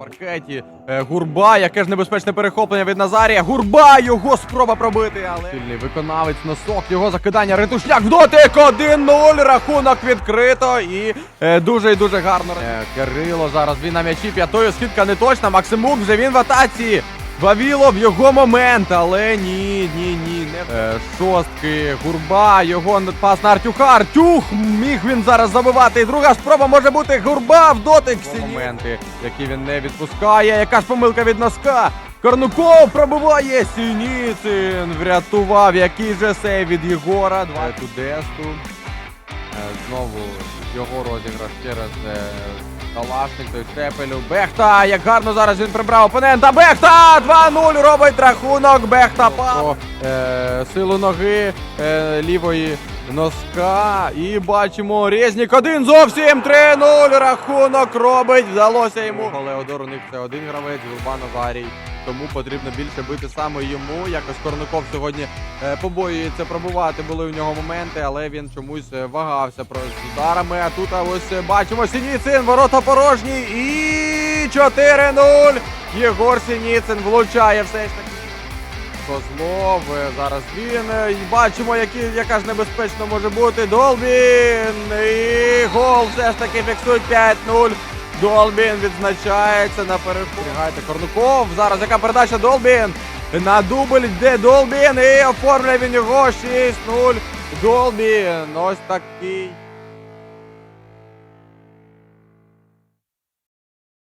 паркеті. Е, Гурба, яке ж небезпечне перехоплення від Назарія. Гурба! Його спроба пробити, але сильний виконавець носок. Його закидання. Ретушляк в дотик. 1-0. Рахунок відкрито. І е, дуже і дуже гарно. Е, Кирило зараз він на м'ячі. П'ятою скидка не точна. Максимук вже він в атаці. Вавілов його момент, але ні, ні, ні. Не... Е, шостки, гурба, його пас на Артюха. Артюх міг він зараз забивати. І друга спроба може бути гурба в дотик. Всі моменти, які він не відпускає. Яка ж помилка від носка. Корнуков пробиває. Сініцин врятував. Який же сейв від Єгора. Два Тудесту. Е, Знову його розіграш через е, Калашник, той Штепелю. Бехта! Як гарно зараз він прибрав опонента. Бехта! 2-0 робить рахунок. Бехта по е, силу ноги е, лівої носка. І бачимо Резнік один зовсім 3-0. Рахунок робить. Вдалося йому. Але Одор у них це один гравець, Гурбан Назарій. Тому потрібно більше бити саме йому. Якось Корников сьогодні е, побоюється пробувати. Були у нього моменти, але він чомусь е, вагався про ударами. А тут ось е, бачимо Сініцин, ворота порожні. І 4-0. Єгор Сініцин влучає все ж таки. Козлов, зараз він. Бачимо, які, яка ж небезпечно може бути. Долбін! І гол все ж таки фіксують 5-0. Долбін відзначається на переход. Гайте Корнуков. Зараз яка передача Долбін. На дубль йде Долбін і оформлює він його 6-0. Долбін. Ось такий